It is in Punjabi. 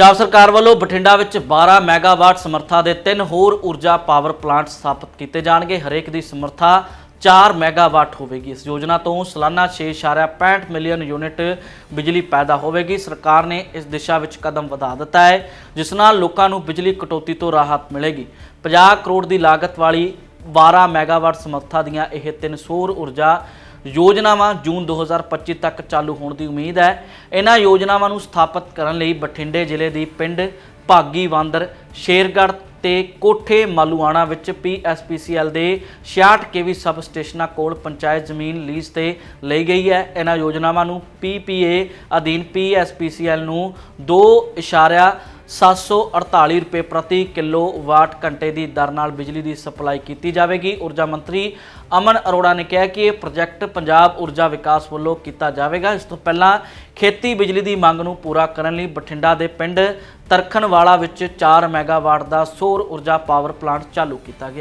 ਪੰਜਾਬ ਸਰਕਾਰ ਵੱਲੋਂ ਬਠਿੰਡਾ ਵਿੱਚ 12 ਮੈਗਾਵਾਟ ਸਮਰੱਥਾ ਦੇ ਤਿੰਨ ਹੋਰ ਊਰਜਾ ਪਾਵਰ ਪਲਾਂਟ ਸਥਾਪਿਤ ਕੀਤੇ ਜਾਣਗੇ। ਹਰੇਕ ਦੀ ਸਮਰੱਥਾ 4 ਮੈਗਾਵਾਟ ਹੋਵੇਗੀ। ਇਸ ਯੋਜਨਾ ਤੋਂ ਸਾਲਾਨਾ 6.65 ਮਿਲੀਅਨ ਯੂਨਿਟ ਬਿਜਲੀ ਪੈਦਾ ਹੋਵੇਗੀ। ਸਰਕਾਰ ਨੇ ਇਸ ਦਿਸ਼ਾ ਵਿੱਚ ਕਦਮ ਵਧਾ ਦਿੱਤਾ ਹੈ, ਜਿਸ ਨਾਲ ਲੋਕਾਂ ਨੂੰ ਬਿਜਲੀ ਕਟੌਤੀ ਤੋਂ ਰਾਹਤ ਮਿਲੇਗੀ। 50 ਕਰੋੜ ਦੀ ਲਾਗਤ ਵਾਲੀ 12 ਮੈਗਾਵਾਟ ਸਮਰੱਥਾ ਦੀਆਂ ਇਹ ਤਿੰਨ ਸੌਰ ਊਰਜਾ ਯੋਜਨਾਵਾਂ ਜੂਨ 2025 ਤੱਕ ਚਾਲੂ ਹੋਣ ਦੀ ਉਮੀਦ ਹੈ। ਇਹਨਾਂ ਯੋਜਨਾਵਾਂ ਨੂੰ ਸਥਾਪਿਤ ਕਰਨ ਲਈ ਬਠਿੰਡੇ ਜ਼ਿਲ੍ਹੇ ਦੀ ਪਿੰਡ ਭਾਗੀ ਵਾਂਦਰ, ਸ਼ੇਰਗੜ੍ਹ ਤੇ ਕੋਠੇ ਮਾਲੂਆਣਾ ਵਿੱਚ PSPCL ਦੇ 66 ਕੇਵੀ ਸਬ ਸਟੇਸ਼ਨਾਂ ਕੋਲ ਪੰਚਾਇਤ ਜ਼ਮੀਨ ਲੀਜ਼ ਤੇ ਲਈ ਗਈ ਹੈ। ਇਹਨਾਂ ਯੋਜਨਾਵਾਂ ਨੂੰ PPA ਅਧੀਨ PSPCL ਨੂੰ 2.748 ਰੁਪਏ ਪ੍ਰਤੀ ਕਿਲੋ ਵਾਟ ਘੰਟੇ ਦੀ ਦਰ ਨਾਲ ਬਿਜਲੀ ਦੀ ਸਪਲਾਈ ਕੀਤੀ ਜਾਵੇਗੀ। ਊਰਜਾ ਮੰਤਰੀ ਅਮਨ ਅਰੋੜਾ ਨੇ ਕਿਹਾ ਕਿ ਇਹ ਪ੍ਰੋਜੈਕਟ ਪੰਜਾਬ ਊਰਜਾ ਵਿਕਾਸ ਵੱਲੋਂ ਕੀਤਾ ਜਾਵੇਗਾ। ਇਸ ਤੋਂ ਪਹਿਲਾਂ ਖੇਤੀ ਬਿਜਲੀ ਦੀ ਮੰਗ ਨੂੰ ਪੂਰਾ ਕਰਨ ਲਈ ਬਠਿੰਡਾ ਦੇ ਪਿੰਡ ਤਰਖਨਵਾਲਾ ਵਿੱਚ 4 ਮੈਗਾਵਾਟ ਦਾ ਸੌਰ ਊਰਜਾ ਪਾਵਰ ਪਲਾਂਟ ਚਾਲੂ ਕੀਤਾ ਗਿਆ।